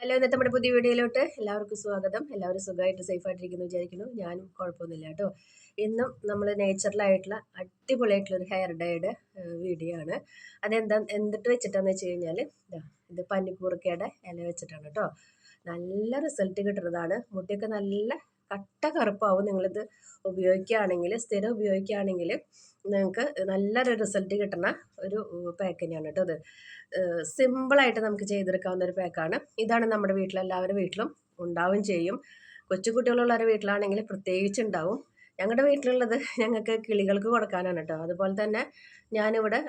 Hello ഇന്നത്തെ നമ്മുടെ പുതിയ വീഡിയോയിലോട്ട് എല്ലാവർക്കും സ്വാഗതം. എല്ലാവരും സുഖമായിട്ട് സേഫായിട്ടിരിക്കുന്നു വിചാരിക്കുന്നു. ഞാനും കുഴപ്പമൊന്നുമില്ല കേട്ടോ. ഇന്നും നമ്മൾ നേച്ചുറലായിട്ടുള്ള അടിപൊളിയായിട്ടുള്ള ഒരു ഹെയർ ഡേയുടെ വീഡിയോ ആണ്. അതെന്താ എന്തിട്ട് വെച്ചിട്ടാന്ന് വെച്ച് കഴിഞ്ഞാൽ ഇത് പന്നിക്കൂർക്കയുടെ ഇല വെച്ചിട്ടാണ് കേട്ടോ. നല്ല റിസൾട്ട് കിട്ടുന്നതാണ്. മുടിയൊക്കെ നല്ല കട്ട കറുപ്പാവും നിങ്ങളിത് ഉപയോഗിക്കുകയാണെങ്കിൽ സ്ഥിരം ഉപയോഗിക്കുകയാണെങ്കിൽ നിങ്ങൾക്ക് നല്ലൊരു റിസൾട്ട് കിട്ടുന്ന ഒരു പാക്ക് കേട്ടോ ഇത് സിമ്പിളായിട്ട് നമുക്ക് ചെയ്തെടുക്കാവുന്ന ഒരു പാക്കാണ്. ഇതാണ് നമ്മുടെ വീട്ടിലെല്ലാവരുടെ വീട്ടിലും ഉണ്ടാവും ചെയ്യും. കൊച്ചുകുട്ടികളുള്ളവരുടെ വീട്ടിലാണെങ്കിൽ പ്രത്യേകിച്ച് ഉണ്ടാവും ഞങ്ങളുടെ വീട്ടിലുള്ളത് ഞങ്ങൾക്ക് കിളികൾക്ക് കൊടുക്കാനാണ് കേട്ടോ. അതുപോലെ തന്നെ ഞാനിവിടെ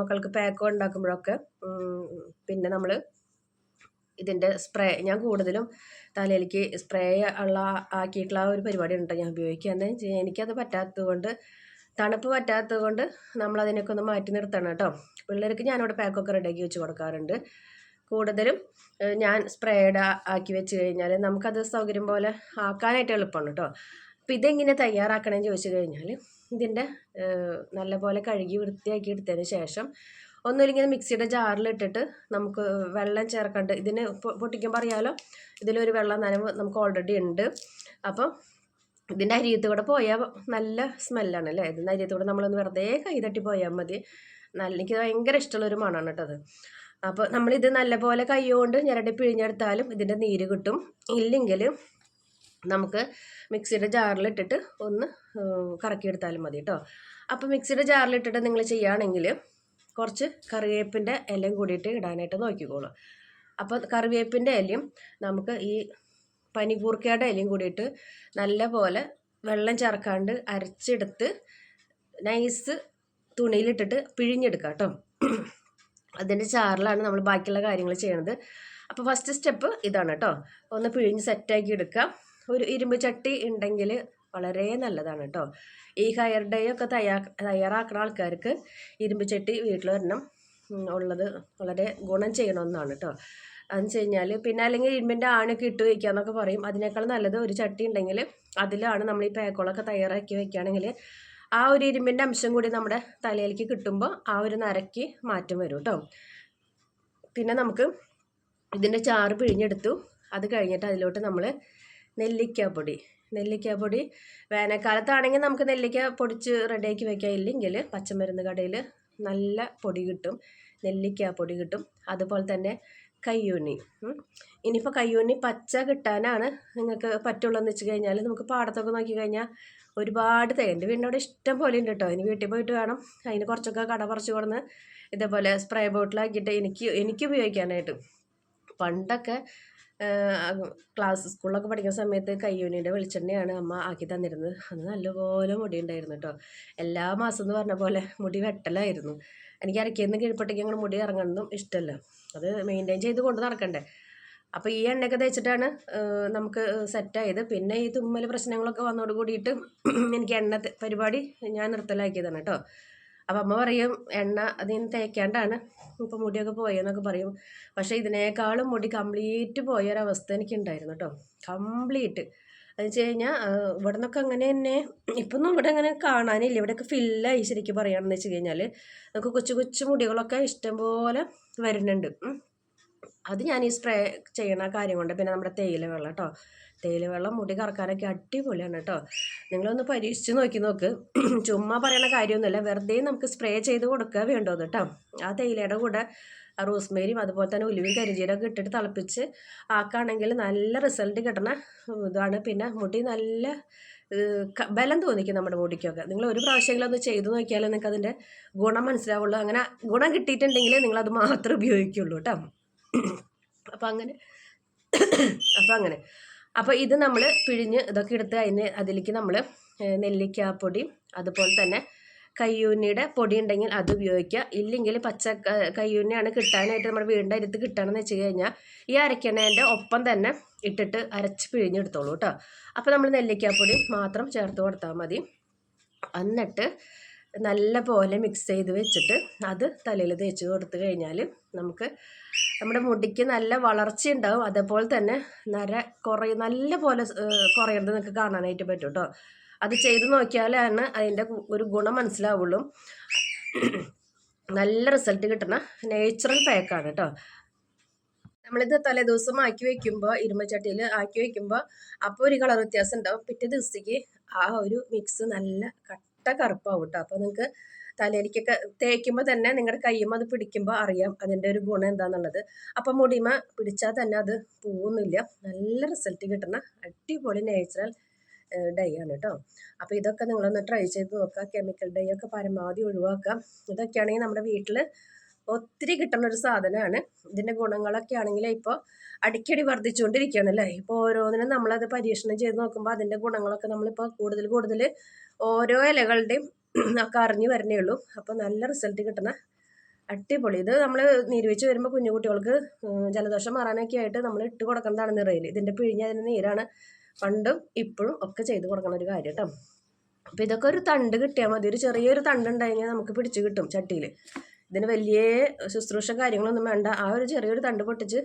മക്കൾക്ക് പാക്ക് ഉണ്ടാക്കുമ്പോഴൊക്കെ പിന്നെ നമ്മൾ ഇതിന്റെ സ്പ്രേ ഞാൻ കൂടുതലും തലയിലേക്ക് സ്പ്രേ ഉള്ള ആക്കിയിട്ടുള്ള ഒരു പരിപാടി ഉണ്ട് ഞാൻ ഉപയോഗിക്കുക എന്താ ഉപയോഗിക്കുന്നത് എനിക്കത് പറ്റാത്തത് കൊണ്ട് തണുപ്പ് പറ്റാത്തത് കൊണ്ട് നമ്മളതിനൊക്കെ ഒന്ന് മാറ്റി നിർത്തണം കേട്ടോ. പിള്ളേർക്ക് ഞാനിവിടെ പാക്കൊക്കെ റെഡിയാക്കി വെച്ച് കൊടുക്കാറുണ്ട്. കൂടുതലും ഞാൻ സ്പ്രേഡ് ആക്കി വെച്ച് കഴിഞ്ഞാൽ നമുക്കത് സൗകര്യം പോലെ ആക്കാനായിട്ട് എളുപ്പമാണ് കേട്ടോ. അപ്പം ഇതെങ്ങനെ തയ്യാറാക്കണമെന്ന് ചോദിച്ചു കഴിഞ്ഞാൽ ഇതിന്റെ നല്ലപോലെ കഴുകി വൃത്തിയാക്കി എടുത്തതിന് ശേഷം ഒന്നുമില്ലെങ്കിൽ മിക്സിയുടെ ജാറിലിട്ടിട്ട് നമുക്ക് വെള്ളം ചേർക്കേണ്ട ഇതിന് പൊട്ടിക്കുമ്പോൾ അറിയാമല്ലോ ഇതിലൊരു വെള്ളം നനവ് നമുക്ക് ഓൾറെഡി ഉണ്ട്. അപ്പം ഇതിന്റെ അരിയത്ത് കൂടെ പോയാൽ നല്ല സ്മെല്ലാണ് അല്ലേ? ഇതിന്റെ അരിയത്ത് കൂടെ നമ്മളൊന്ന് വെറുതെ കൈ തട്ടി പോയാൽ മതി. നല്ല എനിക്ക് ഭയങ്കര ഇഷ്ടമുള്ളൊരു മണമാണ് കേട്ടത് അപ്പോൾ നമ്മളിത് നല്ലപോലെ കൈ കൊണ്ട് ഞരടി പിഴിഞ്ഞെടുത്താലും ഇതിന്റെ നീര് കിട്ടും. ഇല്ലെങ്കിൽ നമുക്ക് മിക്സിയുടെ ജാറിലിട്ടിട്ട് ഒന്ന് കറക്കിയെടുത്താലും മതി കേട്ടോ അപ്പോൾ മിക്സിയുടെ ജാറിലിട്ടിട്ട് നിങ്ങൾ ചെയ്യുകയാണെങ്കിൽ കുറച്ച് കറിവേപ്പിന്റെ ഇലയും കൂടിയിട്ട് ഇടാനായിട്ട് നോക്കിക്കോളൂ. അപ്പോൾ കറിവേപ്പിന്റെ ഇലയും നമുക്ക് ഈ പനികൂർക്കയുടെ ഇലയും കൂടിയിട്ട് നല്ല പോലെ വെള്ളം ചേർക്കാണ്ട് അരച്ചെടുത്ത് നൈസ് തുണിയിലിട്ടിട്ട് പിഴിഞ്ഞെടുക്കുക കേട്ടോ. അതിന്റെ ചാറിലാണ് നമ്മൾ ബാക്കിയുള്ള കാര്യങ്ങൾ ചെയ്യണത്. അപ്പോൾ ഫസ്റ്റ് സ്റ്റെപ്പ് ഇതാണ് കേട്ടോ. ഒന്ന് പിഴിഞ്ഞ് സെറ്റാക്കി എടുക്കുക ഒരു ഇരുമ്പ് ചട്ടി ഉണ്ടെങ്കിൽ വളരെ നല്ലതാണ് കേട്ടോ ഈ ഹെയർ ഡേ ഒക്കെ തയ്യാ തയ്യാറാക്കുന്ന ആൾക്കാർക്ക് ഇരുമ്പ് ചട്ടി വീട്ടിൽ വരണം ഉള്ളത് വളരെ ഗുണം ചെയ്യണമെന്നാണ് കേട്ടോ അതെന്ന് വെച്ച് കഴിഞ്ഞാൽ പിന്നെ അല്ലെങ്കിൽ ഇരുമ്പിന്റെ ആണൊക്കെ ഇട്ട് വയ്ക്കുക എന്നൊക്കെ പറയും. അതിനേക്കാൾ നല്ലത് ഒരു ചട്ടി ഉണ്ടെങ്കിൽ അതിലാണ് നമ്മൾ ഈ പേക്കോളൊക്കെ തയ്യാറാക്കി വയ്ക്കുകയാണെങ്കിൽ ആ ഒരു ഇരുമ്പിന്റെ അംശം കൂടി നമ്മുടെ തലയിലേക്ക് കിട്ടുമ്പോൾ ആ ഒരു നരയ്ക്ക് മാറ്റം വരും കേട്ടോ പിന്നെ നമുക്ക് ഇതിന്റെ ചാറ് പിഴിഞ്ഞെടുത്തു. അത് കഴിഞ്ഞിട്ട് അതിലോട്ട് നമ്മൾ നെല്ലിക്കാപ്പൊടി നെല്ലിക്കാപ്പൊടി വേനൽക്കാലത്താണെങ്കിൽ നമുക്ക് നെല്ലിക്ക പൊടിച്ച് റെഡിയാക്കി വെക്കാം. ഇല്ലെങ്കിൽ പച്ചമരുന്ന് കടയിൽ നല്ല പൊടി കിട്ടും. നെല്ലിക്ക പൊടി കിട്ടും. അതുപോലെ തന്നെ കയ്യൂന്നി. ഇനിയിപ്പോൾ കയ്യൂന്നി പച്ച കിട്ടാനാണ് നിങ്ങൾക്ക് പറ്റുള്ളൂ എന്ന് വെച്ച് കഴിഞ്ഞാൽ നമുക്ക് പാടത്തൊക്കെ നോക്കി കഴിഞ്ഞാൽ ഒരുപാട് തേ എന്റെ വീടിന്റെ ഇഷ്ടം പോലെ ഉണ്ട് കേട്ടോ ഇനി വീട്ടിൽ പോയിട്ട് വേണം. അതിന് കുറച്ചൊക്കെ കട പറിച്ച് കൊടുന്ന് ഇതേപോലെ സ്പ്രേ ബോട്ടിലാക്കിയിട്ട് എനിക്ക് എനിക്ക് ഉപയോഗിക്കാനായിട്ട്. പണ്ടൊക്കെ ക്ലാസ് സ്കൂളിലൊക്കെ പഠിക്കുന്ന സമയത്ത് കയ്യൂനിയുടെ വെളിച്ചെണ്ണയാണ് അമ്മ ആക്കി തന്നിരുന്നത്. അന്ന് നല്ലപോലെ മുടി ഉണ്ടായിരുന്നു കേട്ടോ എല്ലാ മാസം എന്ന് പറഞ്ഞ പോലെ മുടി വെട്ടലായിരുന്നു. എനിക്ക് അരക്കിന്ന് കീഴ്പൊട്ടേക്ക് ഞങ്ങൾ മുടി ഇറങ്ങണമെന്നും ഇഷ്ടമല്ല അത് മെയിന്റെയിൻ ചെയ്ത് കൊണ്ട് നടക്കണ്ടേ. അപ്പോൾ ഈ എണ്ണയൊക്കെ തേച്ചിട്ടാണ് നമുക്ക് സെറ്റായത്. പിന്നെ ഈ തുമ്മൽ പ്രശ്നങ്ങളൊക്കെ വന്നോട് കൂടിയിട്ട് എനിക്ക് എണ്ണ പരിപാടി ഞാൻ നിർത്തലാക്കിയതാണ് കേട്ടോ അപ്പം അമ്മ പറയും എണ്ണ അതിന് തേക്കാണ്ടാണ്. ഇപ്പം മുടിയൊക്കെ പോയെന്നൊക്കെ പറയും. പക്ഷേ ഇതിനേക്കാളും മുടി കംപ്ലീറ്റ് പോയൊരവസ്ഥ എനിക്കുണ്ടായിരുന്നു കേട്ടോ കംപ്ലീറ്റ് എന്ന് വെച്ച് കഴിഞ്ഞാൽ ഇവിടെ നിന്നൊക്കെ അങ്ങനെ തന്നെ. ഇപ്പൊന്നും ഇവിടെ അങ്ങനെ കാണാനില്ല. ഇവിടെയൊക്കെ ഫില്ലായി ശരിക്കും പറയുകയാണെന്ന് വെച്ച് കഴിഞ്ഞാൽ നമുക്ക് കൊച്ചു കൊച്ചു മുടികളൊക്കെ ഇഷ്ടംപോലെ വരുന്നുണ്ട്. അത് ഞാൻ ഈ സ്പ്രേ ചെയ്യണ കാര്യം കൊണ്ട് പിന്നെ നമ്മുടെ തേയില വെള്ളം കേട്ടോ തേയില വെള്ളം മുടി കറക്കാനൊക്കെ അടിപൊളിയാണ് കേട്ടോ നിങ്ങളൊന്ന് പരീക്ഷിച്ച് നോക്കി നോക്ക്. ചുമ്മാ പറയണ കാര്യമൊന്നുമില്ല. വെറുതെ നമുക്ക് സ്പ്രേ ചെയ്ത് കൊടുക്കുക വേണ്ടത് കേട്ടോ ആ തേയിലയുടെ കൂടെ റോസ്മേരിയും അതുപോലെ തന്നെ ഉലുവയും കരിജീരൊക്കെ ഇട്ടിട്ട് തിളപ്പിച്ച് ആക്കുകയാണെങ്കിൽ നല്ല റിസൾട്ട് കിട്ടണ ഇതാണ്. പിന്നെ മുടി നല്ല ബലം തോന്നിക്കും നമ്മുടെ മുടിക്കൊക്കെ. നിങ്ങൾ ഒരു പ്രാവശ്യമെങ്കിലും ഒന്ന് ചെയ്തു നോക്കിയാലേ നിങ്ങൾക്ക് അതിന്റെ ഗുണം മനസ്സിലാവുള്ളൂ. അങ്ങനെ ഗുണം കിട്ടിയിട്ടുണ്ടെങ്കിൽ നിങ്ങളത് മാത്രമേ ഉപയോഗിക്കുള്ളൂ കേട്ടോ അപ്പം അങ്ങനെ അപ്പം അങ്ങനെ അപ്പോൾ ഇത് നമ്മൾ പിഴിഞ്ഞ് ഇതൊക്കെ എടുത്ത് അതിന് അതിലേക്ക് നമ്മൾ നെല്ലിക്കാപ്പൊടി അതുപോലെ തന്നെ കയ്യൂന്നിയുടെ പൊടി ഉണ്ടെങ്കിൽ അത് ഉപയോഗിക്കുക. ഇല്ലെങ്കിൽ പച്ച കയ്യൂന്നിയാണ് കിട്ടാനായിട്ട് നമ്മുടെ വീടിന്റെ അരുത്ത് കിട്ടണമെന്ന് വെച്ച് കഴിഞ്ഞാൽ ഈ അരക്കണേന്റെ ഒപ്പം തന്നെ ഇട്ടിട്ട് അരച്ച് പിഴിഞ്ഞെടുത്തോളൂ കേട്ടോ അപ്പോൾ നമ്മൾ നെല്ലിക്കാപ്പൊടി മാത്രം ചേർത്ത് കൊടുത്താൽ മതി. എന്നിട്ട് നല്ല പോലെ മിക്സ് ചെയ്ത് വെച്ചിട്ട് അത് തലയിൽ തേച്ച് കൊടുത്തു കഴിഞ്ഞാൽ നമുക്ക് നമ്മുടെ മുടിക്ക് നല്ല വളർച്ച ഉണ്ടാവും. അതേപോലെ തന്നെ നര കുറേ നല്ല പോലെ കുറയുന്നത് നിങ്ങൾക്ക് കാണാനായിട്ട് പറ്റും കേട്ടോ അത് ചെയ്ത് നോക്കിയാലാണ് അതിന്റെ ഒരു ഗുണം മനസ്സിലാവുള്ളൂ. നല്ല റിസൾട്ട് കിട്ടുന്ന നേച്ചുറൽ പാക്കാണ് കേട്ടോ നമ്മളിത് തലേ ദിവസം ആക്കി വെക്കുമ്പോൾ ഇരുമ്പച്ചട്ടിയിൽ ആക്കി വെക്കുമ്പോൾ അപ്പോൾ ഒരു കളർ വ്യത്യാസം ഉണ്ടാവും. പിറ്റേ ദിവസത്തേക്ക് ആ ഒരു മിക്സ് നല്ല കട്ട കറുപ്പാവും കേട്ടോ അപ്പോൾ നിങ്ങൾക്ക് തലയിലേക്കൊക്കെ തേക്കുമ്പോൾ തന്നെ നിങ്ങളുടെ കയ്യും അത് പിടിക്കുമ്പോൾ അറിയാം അതിന്റെ ഒരു ഗുണം എന്താണെന്നുള്ളത് അപ്പം മുടിമ പിടിച്ചാൽ തന്നെ അത് പോകുന്നില്ല നല്ല റിസൾട്ട് കിട്ടുന്ന അടിപൊളി നാച്ചുറൽ ഡൈ ആണ് കേട്ടോ അപ്പോൾ ഇതൊക്കെ നിങ്ങളൊന്ന് ട്രൈ ചെയ്ത് നോക്കുക കെമിക്കൽ ഡൈ ഒക്കെ പരമാവധി ഒഴിവാക്കാം. ഇതൊക്കെയാണെങ്കിൽ നമ്മുടെ വീട്ടിൽ ഒത്തിരി കിട്ടുന്ന ഒരു സാധനമാണ്. ഇതിന്റെ ഗുണങ്ങളൊക്കെ ആണെങ്കിൽ ഇപ്പോൾ അടിക്കടി വർദ്ധിച്ചുകൊണ്ടിരിക്കുകയാണ് അല്ലേ ഇപ്പോൾ ഓരോന്നിനും നമ്മളത് പരീക്ഷണം ചെയ്ത് നോക്കുമ്പോൾ അതിന്റെ ഗുണങ്ങളൊക്കെ നമ്മളിപ്പോൾ കൂടുതൽ കൂടുതൽ ഓരോ ഇലകളുടെയും ഒക്കെ അറിഞ്ഞു വരണേ ഉള്ളൂ. അപ്പോൾ നല്ല റിസൾട്ട് കിട്ടുന്ന അടിപൊളി. ഇത് നമ്മൾ നീരുവെച്ച് വരുമ്പോൾ കുഞ്ഞു കുട്ടികൾക്ക് ജലദോഷം മാറാനൊക്കെ ആയിട്ട് നമ്മൾ ഇട്ട് കൊടുക്കുന്നതാണ് നിറയിൽ. ഇതിന്റെ പിഴിഞ്ഞ അതിന്റെ നീരാണ് പണ്ടും ഇപ്പോഴും ഒക്കെ ചെയ്ത് കൊടുക്കണ ഒരു കാര്യം കേട്ടോ. അപ്പോൾ ഇതൊക്കെ ഒരു തണ്ട് കിട്ടിയാൽ മതി. ഒരു ചെറിയൊരു തണ്ട് ഉണ്ടായെങ്കിൽ നമുക്ക് പിടിച്ച് കിട്ടും ചട്ടിയിൽ ഇതിന് വലിയ ശുശ്രൂഷ കാര്യങ്ങളൊന്നും വേണ്ട. ആ ഒരു ചെറിയൊരു തണ്ട് പൊട്ടിച്ച്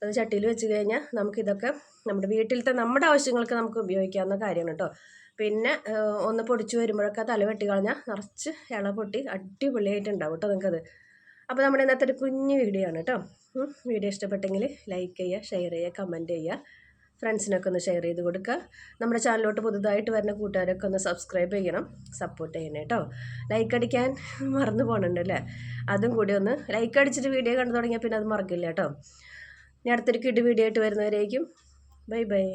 അത് ചട്ടിയിൽ വെച്ച് കഴിഞ്ഞാൽ നമുക്കിതൊക്കെ നമ്മുടെ വീട്ടിലത്തെ നമ്മുടെ ആവശ്യങ്ങൾക്ക് നമുക്ക് ഉപയോഗിക്കാവുന്ന കാര്യമാണ് കേട്ടോ. പിന്നെ ഒന്ന് പൊടിച്ച് വരുമ്പോഴൊക്കെ തല വെട്ടി കളഞ്ഞാൽ നിറച്ച് ഇള പൊട്ടി അടിപൊളിയായിട്ടുണ്ടാവും കേട്ടോ നിങ്ങൾക്കത്. അപ്പോൾ നമ്മുടെ ഇന്നത്തെ ഒരു കുഞ്ഞു വീഡിയോ ആണ് കേട്ടോ. വീഡിയോ ഇഷ്ടപ്പെട്ടെങ്കിൽ ലൈക്ക് ചെയ്യുക ഷെയർ ചെയ്യുക കമന്റ് ചെയ്യുക. ഫ്രണ്ട്സിനൊക്കെ ഒന്ന് ഷെയർ ചെയ്ത് കൊടുക്കുക. നമ്മുടെ ചാനലിലോട്ട് പുതുതായിട്ട് വരുന്ന കൂട്ടുകാരൊക്കെ ഒന്ന് സബ്സ്ക്രൈബ് ചെയ്യണം. സപ്പോർട്ട് ചെയ്യണം കേട്ടോ ലൈക്ക് അടിക്കാൻ മറന്നു പോകണുണ്ട് അല്ലേ? അതും കൂടി ഒന്ന് ലൈക്ക് അടിച്ചിട്ട് വീഡിയോ കണ്ടു തുടങ്ങിയാൽ പിന്നെ അത് മറക്കില്ല കേട്ടോ ഇനി അടുത്തൊരു കിഡ് വീഡിയോ ആയിട്ട് വരുന്നവരേക്കും. Bye bye